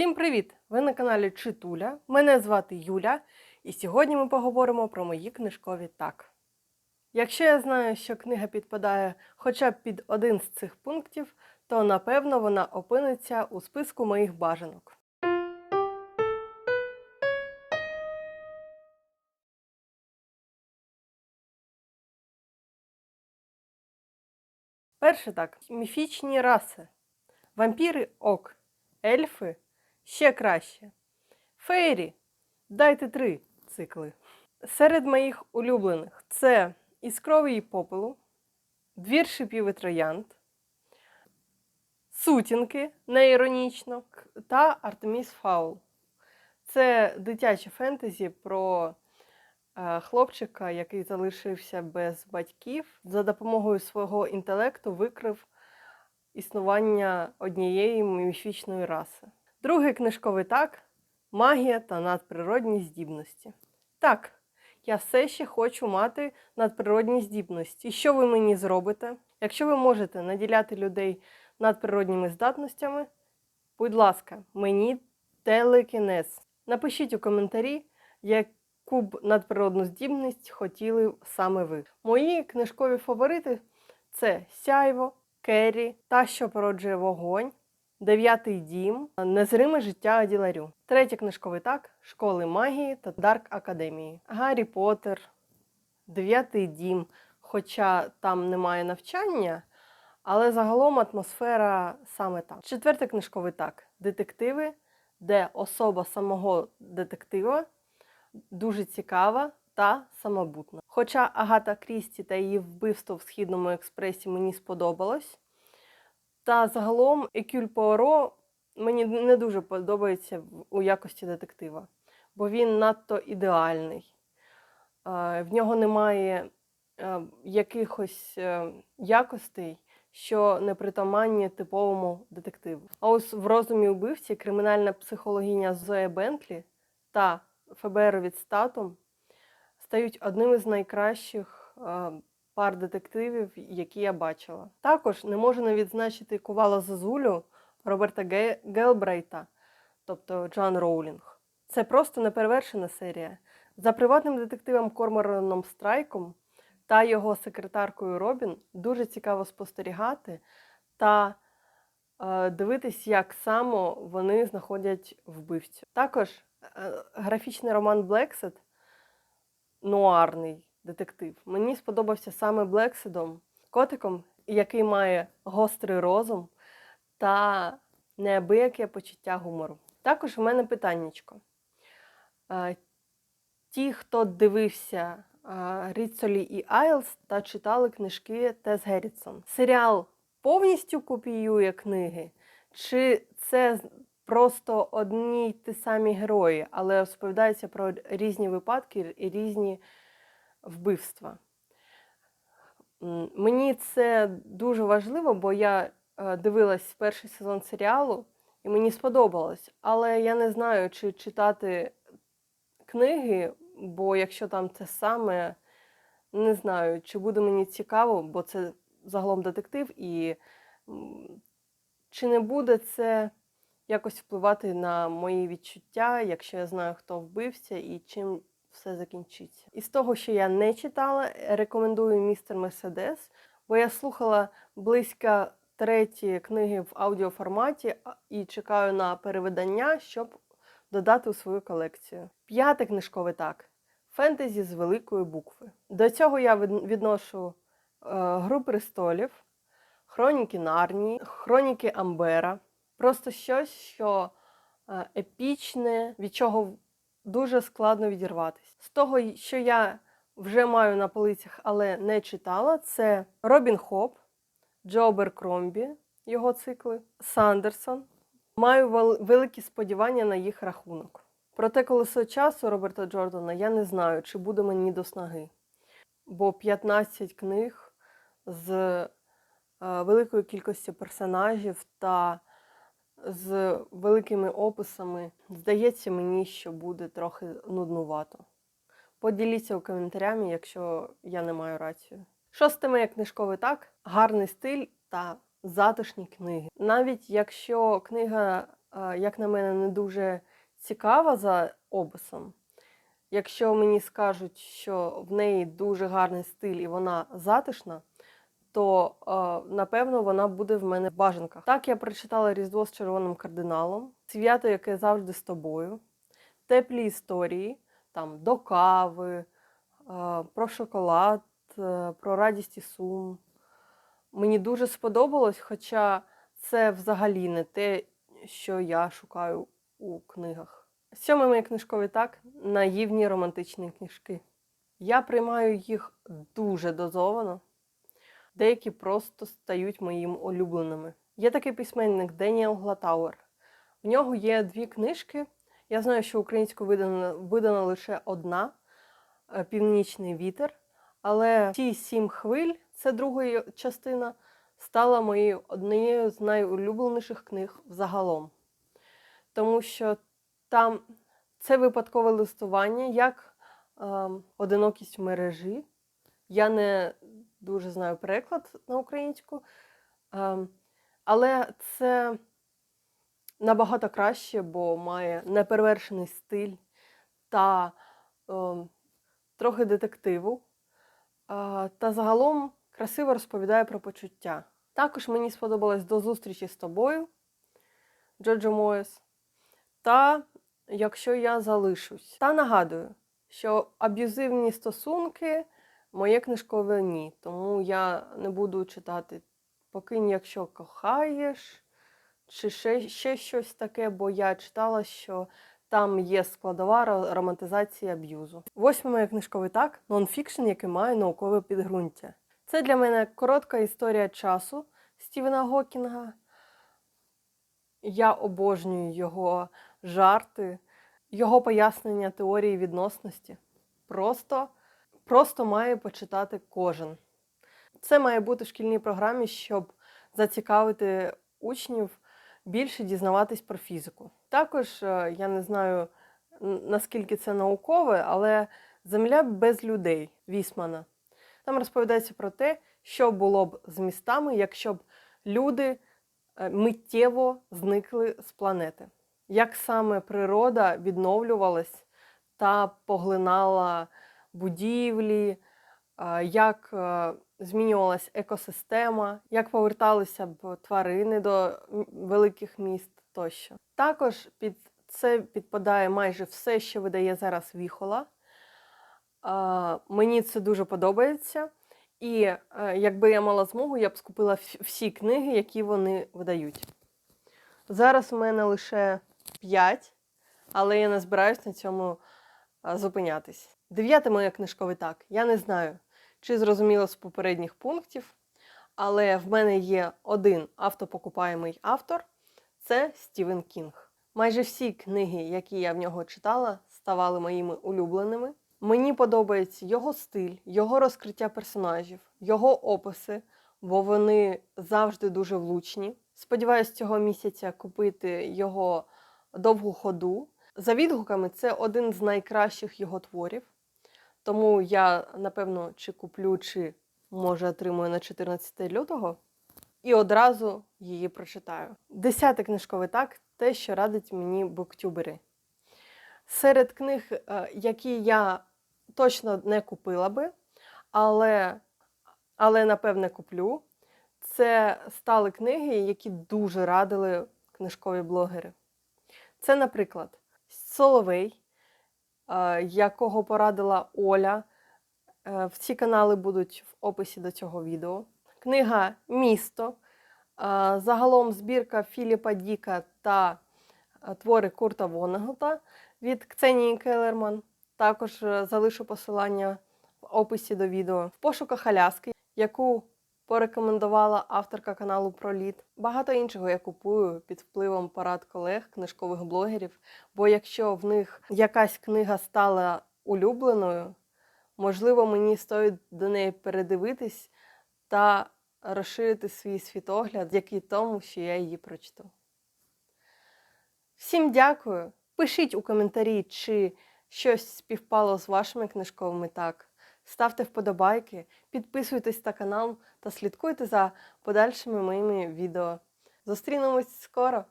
Всім привіт! Ви на каналі Читуля. Мене звати Юля, і сьогодні ми поговоримо про мої книжкові так. Якщо я знаю, що книга підпадає хоча б під один з цих пунктів, то напевно вона опиниться у списку моїх бажанок. Перше так: міфічні раси. Вампіри ок, ельфи ще краще. Фейрі дайте три цикли. Серед моїх улюблених це Іскровий попелу, Двір шипів і троянд, Сутінки неіронічно та Артеміс Фаул. Це дитяче фентезі про е, хлопчика, який залишився без батьків, за допомогою свого інтелекту викрив існування однієї міфічної раси. Другий книжковий так магія та надприродні здібності. Так, я все ще хочу мати надприродні здібності. І що ви мені зробите? Якщо ви можете наділяти людей надприродніми здатностями, будь ласка, мені телекінез. Напишіть у коментарі, яку б надприродну здібність хотіли саме ви. Мої книжкові фаворити це Сяйво, Керрі, Та, що породжує вогонь, Дев'ятий дім, Незриме життя Аділарю. Третій книжковий так Школи магії та Дарк Академії. Гаррі Поттер, Дев'ятий дім. Хоча там немає навчання, але загалом атмосфера саме там. Четвертий книжковий так Детективи, де особа самого детектива дуже цікава та самобутна. Хоча Агата Крісті та її вбивство в східному експресі мені сподобалось. Та загалом Екюль Пуаро мені не дуже подобається у якості детектива, бо він надто ідеальний. В нього немає е, якихось е, якостей, що не притаманні типовому детективу. А ось в розумі вбивці кримінальна психологиня Зоя Бентлі та ФБР від Статум стають одним із найкращих е, пар детективів, які я бачила. Також не можу не відзначити Кувала Зазулю Роберта Ге- Гелбрейта, тобто Джоан Роулінг. Це просто неперевершена серія. За приватним детективом Кормораном Страйком та його секретаркою Робін дуже цікаво спостерігати та е, дивитись, як само вони знаходять вбивцю. Також е, графічний роман Блексет нуарний детектив. Мені сподобався саме Блекседом, котиком, який має гострий розум та неабияке почуття гумору. Також у мене питаннячко. Ті, хто дивився Ріцолі і Айлс та читали книжки Тес Геррітсон. Серіал повністю копіює книги, чи це просто одні й ті самі герої, але розповідається про різні випадки і різні вбивства. Мені це дуже важливо, бо я е, дивилась перший сезон серіалу, і мені сподобалось. Але я не знаю, чи читати книги, бо якщо там це саме, не знаю, чи буде мені цікаво, бо це загалом детектив, і чи не буде це якось впливати на мої відчуття, якщо я знаю, хто вбився і чим все закінчиться. Із того, що я не читала, рекомендую містер Мерседес, бо я слухала близько треті книги в аудіоформаті і чекаю на перевидання, щоб додати у свою колекцію. П'яте книжкове так. Фентезі з великої букви. До цього я відношу е, Гру престолів, Хроніки Нарнії, Хроніки Амбера. Просто щось, що е, епічне, від чого дуже складно відірватися. З того, що я вже маю на полицях, але не читала, це Робін Хоп, Джо Беркромбі, його цикли, Сандерсон. Маю великі сподівання на їх рахунок. Проте колесо часу Роберта Джордана я не знаю, чи буде мені до снаги. Бо 15 книг з е, великою кількістю персонажів та з великими описами. Здається мені, що буде трохи нуднувато. Поділіться у коментарями, якщо я не маю рацію. Шосте моє книжкове так, гарний стиль та затишні книги. Навіть якщо книга е, як на мене, не дуже цікава за описом. Якщо мені скажуть, що в неї дуже гарний стиль і вона затишна, то напевно вона буде в мене в бажанках. Так я прочитала Різдво з червоним кардиналом, свято, яке завжди з тобою, теплі історії там до кави, про шоколад, е, про радість і сум. Мені дуже сподобалось, хоча це взагалі не те, що я шукаю у книгах. Сьомий мої книжкові так наївні романтичні книжки. Я приймаю їх дуже дозовано. Деякі просто стають моїм улюбленими. Є такий письменник Деніел Глатауер. В нього є дві книжки. Я знаю, що українською видана, видана лише одна е, Північний вітер. Але ті сім хвиль, це друга частина, стала моєю однією з найулюбленіших книг взагалом. Тому що там це випадкове листування, як е, одинокість в мережі. Я не дуже знаю переклад на українську, е, але це набагато краще, бо має неперевершений стиль та е, трохи детективу. Та загалом красиво розповідає про почуття. Також мені сподобалось до зустрічі з тобою, Джоджо Моєс. Та якщо я залишусь. Та нагадую, що аб'юзивні стосунки моє книжкове ні. Тому я не буду читати Покинь, якщо кохаєш, чи ще, ще щось таке, бо я читала, що там є складова романтизація аб'юзу. Восьмий моє книжковий так нонфікшн, який має наукове підґрунтя. Це для мене коротка історія часу Стівена Гокінга. Я обожнюю його жарти, його пояснення теорії відносності. Просто, просто має почитати кожен. Це має бути в шкільній програмі, щоб зацікавити учнів більше дізнаватись про фізику. Також е, я не знаю наскільки це наукове, але Земля без людей Вісмана. Там розповідається про те, що було б з містами, якщо б люди е, миттєво зникли з планети. Як саме природа відновлювалась та поглинала будівлі, як е, змінювалась екосистема, як поверталися б тварини до великих міст тощо. Також під це підпадає майже все, що видає зараз Віхола. Мені це дуже подобається. І е, якби я мала змогу, я б скупила всі книги, які вони видають. Зараз у мене лише 5, але я не збираюсь на цьому зупинятись. Дев'яте моє книжкове так. Я не знаю, чи зрозуміло з попередніх пунктів, але в мене є один автопокупаємий автор це Стівен Кінг. Майже всі книги, які я в нього читала, ставали моїми улюбленими. Мені подобається його стиль, його розкриття персонажів, його описи, бо вони завжди дуже влучні. Сподіваюсь, цього місяця купити його довгу ходу. За відгуками, це один з найкращих його творів. Тому я, напевно, чи куплю, чи може отримую на 14 лютого і одразу її прочитаю. Десяте книжковий так те, що радить мені буктюбери. Серед книг, е, які я точно не купила би, але, але напевне куплю, це стали книги, які дуже радили книжкові блогери. Це, наприклад, Соловей, якого порадила Оля. Е, Всі канали будуть в описі до цього відео. Книга Місто. е, Загалом збірка Філіпа Діка та е, твори Курта Вонегута від Ксенії Келерман. Також е, залишу посилання в описі до відео. В пошуках Аляски, яку порекомендувала авторка каналу Проліт. Багато іншого я купую під впливом порад колег, книжкових блогерів. Бо якщо в них якась книга стала улюбленою, можливо, мені стоїть до неї передивитись та розширити свій світогляд, який тому, що я її прочту. Всім дякую. Пишіть у коментарі, чи щось співпало з вашими книжковими так. Ставте вподобайки, підписуйтесь на канал та слідкуйте за подальшими моїми відео. Зустрінемось скоро!